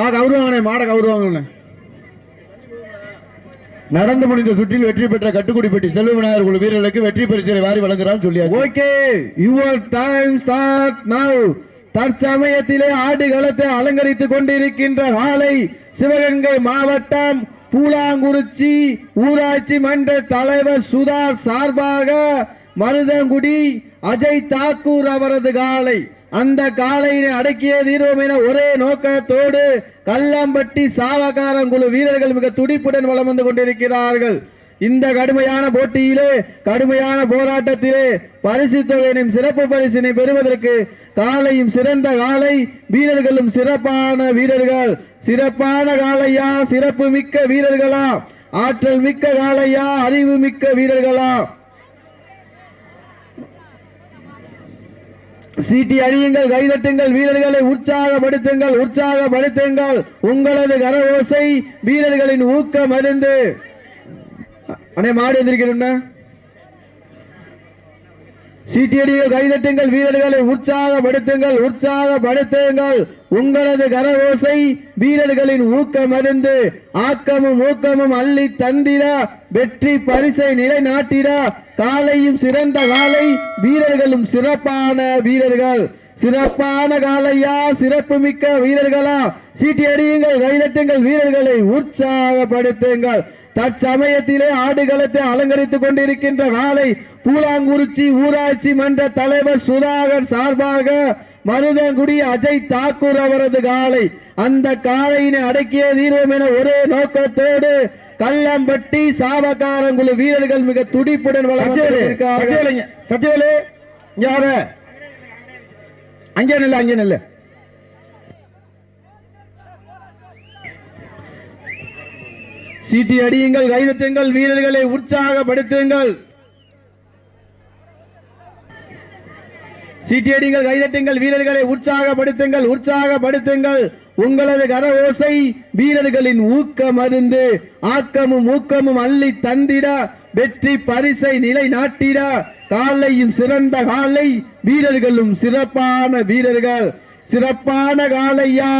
ஆ கௌரவாங்கண்ணே மாடை கௌரவாங்கண்ணே. நடந்து முடிந்த சுற்றில் வெற்றி பெற்ற கட்டுக்குடிப்பட்டி செல்வ விநாயகர் குழு வீரர்களுக்கு வெற்றி பரிசுகளை வாரி வழங்குறான்னு சொல்லியாச்சு. Okay your time start now தற்சமயத்திலே ஆடுகளத்தை அலங்கரித்துக் கொண்டிருக்கின்ற காலை சிவகங்கை மாவட்டம் பூலாங்குறிச்சி ஊராட்சி மன்ற தலைவர் சுதா சார்பாக மருதங்குடி அஜய் தாக்கூர் அவரது காலை. அந்த காலையினை அடக்கிய தீர்வோம் என ஒரே நோக்கத்தோடு கல்லம்பட்டி சாவகாரங்குழு வீரர்கள் மிக துடிப்புடன் வளம் வந்து கொண்டிருக்கிறார்கள். இந்த கடுமையான போட்டியிலே கடுமையான போராட்டத்திலே பரிசு தொகையினும் சிறப்பு பரிசினை பெறுவதற்கு காலையும் சிறந்த காலை வீரர்களும் சிறப்பான வீரர்கள். சிறப்பான காலையா சிறப்பு மிக்க வீரர்களா? ஆற்றல் மிக்க காலையா அறிவு மிக்க வீரர்களா? சீட்டி அடியுங்கள் கைதட்டுங்கள் வீரர்களை உற்சாகப்படுத்துங்கள் உற்சாகப்படுத்துங்கள். உங்களது கரவோசை வீரர்களின் ஊக்க மருந்து. அண்ணே மாடு எந்திரிக்கணும்னா சீட்டியடிகள் கைதட்டுங்கள் வீரர்களை உற்சாகப்படுத்துங்கள் உற்சாகப்படுத்துங்கள். உங்களது கரவோசை வீரர்களின் ஊக்க மருந்து ஆக்கமும் ஊக்கமும் அள்ளி தந்திட வெற்றி பரிசை நிலைநாட்டிட காலையும் சிறந்த காலை வீரர்களும் சிறப்பான வீரர்கள். சிறப்பான காலையா சிறப்பு மிக்க வீரர்களா? சீட்டி அடியுங்கள் கைதட்டுங்கள் வீரர்களை உற்சாகப்படுத்துங்கள். தற்சமயத்திலே ஆடுகளத்தை அலங்கரித்துக் கொண்டிருக்கின்ற காலை பூலாங்குறிச்சி ஊராட்சி மன்ற தலைவர் சுதாகர் சார்பாக மருதங்குடி அஜய் தாக்கூர் அவரது காலை. அந்த காலையினை அடக்கிய தீர்வோம் என ஒரே நோக்கத்தோடு கல்லம்பட்டி சாவகாரங்குழு வீரர்கள் மிக துடிப்புடன் வளம் அங்கே நில்ல அங்கே நில்ல. சீட்டி அடியுங்கள் கைதத்துங்கள் வீரர்களை உற்சாகப்படுத்துங்கள். சீட்டி அடியுங்கள் கைதட்டுங்கள் வீரர்களை உற்சாகப்படுத்துங்கள் உற்சாகப்படுத்துங்கள். உங்களது கர ஓசை வீரர்களின் ஊக்க மருந்து. ஆக்கமும் ஊக்கமும் அள்ளி தந்திட வெற்றி பரிசை நிலை நாட்டிட காலையும் சிறந்த காலை வீரர்களும் சிறப்பான வீரர்கள். சிறப்பான காலையா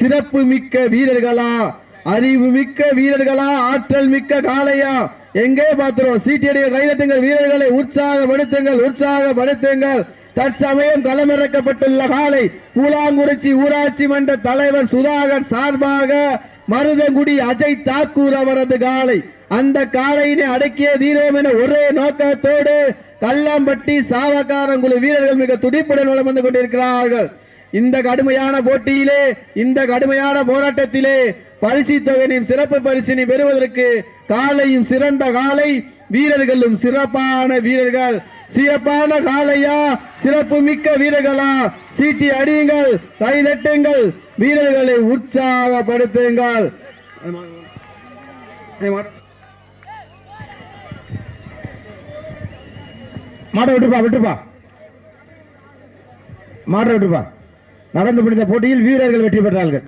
சிறப்பு மிக்க வீரர்களா. அறிவு மிக்க வீரர்களா ஆற்றல் மிக்க காளையா எங்கே பார்த்துருவோம் சீட்டியடிகள் கைதட்டுங்கள் வீரர்களை உற்சாகப்படுத்துங்கள் உற்சாகப்படுத்துங்கள். தற்சமயம் களமிறக்கப்பட்டுள்ள காலை கூழாங்குறிச்சி ஊராட்சி மன்ற தலைவர் சுதாகர் சார்பாக மருதங்குடி அஜய் தாக்கூர் அவரது காலை. அந்த காலையினை அடக்கிய தீரோம் என ஒரே நோக்கத்தோடு கல்லம்பட்டி சாவக்காரங்குழு வீரர்கள் மிக துடிப்புடன் வளம் வந்து கொண்டிருக்கிறார்கள். இந்த கடுமையான போட்டியிலே இந்த கடுமையான போராட்டத்திலே பரிசு தொகையினையும் சிறப்பு பரிசினை பெறுவதற்கு காலையும் சிறந்த காலை வீரர்களும் சிறப்பான வீரர்கள். சிறப்பான காலையா? சிறப்பு மிக்க வீரர்களா? சீட்டி அடியுங்கள் கைதட்டுங்கள் வீரர்களை உற்சாகப்படுத்துங்கள். மாட விட்டுப்பா விட்டுப்பா. மாட விட்டுப்பா. நடந்து முடிந்த போட்டியில் வீரர்கள் வெற்றி பெற்றார்கள்.